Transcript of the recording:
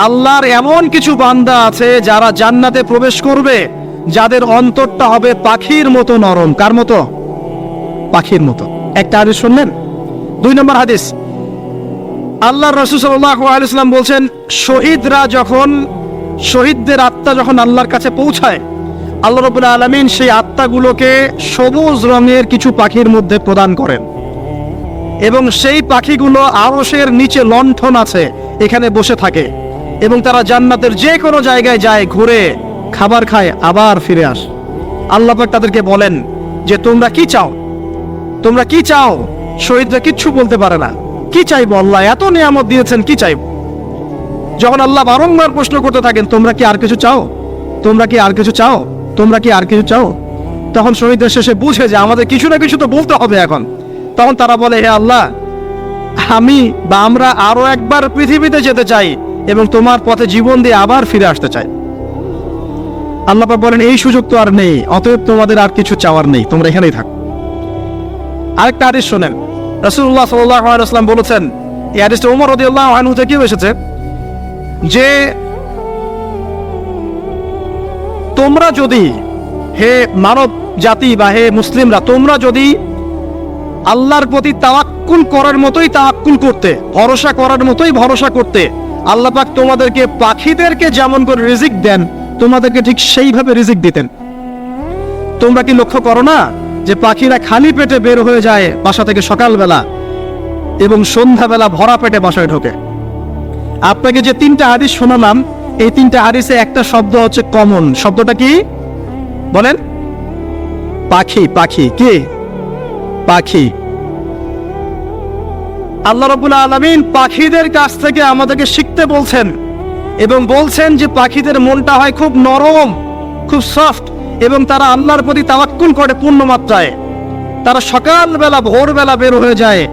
আল্লাহর এমন কিছু বান্দা আছে যারা জান্নাতে প্রবেশ করবে, যাদের অন্তরটা হবে পাখির মতো নরম। কার মতো? পাখির মতো। একটা হাদিস শুনলেন? দুই নম্বর হাদিস। আল্লাহ রসুল বলছেন, শহীদরা যখন, শহীদদের আত্মা যখন আল্লাহর কাছে পৌঁছায়, আল্লাহ রবুল্লা আলমিন সেই আত্মাগুলোকে সবুজ রঙের কিছু পাখির মধ্যে প্রদান করেন। এবং সেই পাখিগুলো আরশের নিচে লণ্ঠন আছে, এখানে বসে থাকে। এবং তারা জান্নাতের যে কোনো জায়গায় যায়, ঘুরে খাবার খায়, আবার ফিরে আস। আল্লাহ তাদেরকে বলেন যে, তোমরা কি চাও? তোমরা কি চাও? শহীদরা কিচ্ছু বলতে পারে না। কি চাইব আল্লাহ? এত নিয়ামত দিয়েছেন, কি চাইব? যখন আল্লাহ বারংবার প্রশ্ন করতে থাকেন, তোমরা কি আর কিছু চাও? তোমরা কি আর কিছু চাও? তোমরা কি আর কিছু চাও? তখন শহীদদের শেষে বুঝে যে, আমাদের কিছু না কিছু তো বলতে হবে এখন। তখন তারা বলে, হে আল্লাহ, আমি বা আমরা আরও একবার পৃথিবীতে যেতে চাই। এবং তোমার পথে জীবন দিয়ে আবার ফিরে আসতে চাই। আল্লাহ পাক বলেন, এই সুযোগ তো আর নেই, অতএব তোমাদের আর কিছু চাওয়ার নেই, তোমরা এখানেই থাকো। আরেকটা হাদিস শোনেন। আলাইহি ওয়াসাল্লাম বলেছেন, এই হাদিসটা ওমর রাদিয়াল্লাহু আনহু এসেছে, যে তোমরা যদি হে মানব জাতি বা হে মুসলিমরা, তোমরা যদি আল্লাহর প্রতি তাওয়াক্কুল করার মতোই তাওয়াক্কুল করতে, ভরসা করার মতোই ভরসা করতে আল্লাহ পাক তোমাদেরকে পাখিদেরকে যেমন করে রিজিক দেন, তোমাদেরকে ঠিক সেইভাবে রিজিক দিতেন। তোমরা কি লক্ষ্য করো না যে পাখিরা খালি পেটে বের হয়ে যায় বাসা থেকে সকালবেলা এবং সন্ধ্যাবেলা ভরা পেটে বাসায় ঢোকে? আপনাকে যে তিনটা হাদিস শোনালাম, এই তিনটা হাদিসে একটা শব্দ হচ্ছে কমন শব্দটা কি? বলেন। পাখি পাখি, কি? পাখি। আল্লাহ রবুল্লা আলমিন পাখিদের কাছ থেকে আমাদেরকে শিখতে বলছেন এবং বলছেন যে পাখিদের মনটা হয় খুব নরম, খুব সফট এবং তারা আল্লাহর প্রতি তাওয়াক্কুল করে পূর্ণ মাত্রায় তারা সকালবেলা, ভোরবেলা বের হয়ে যায়।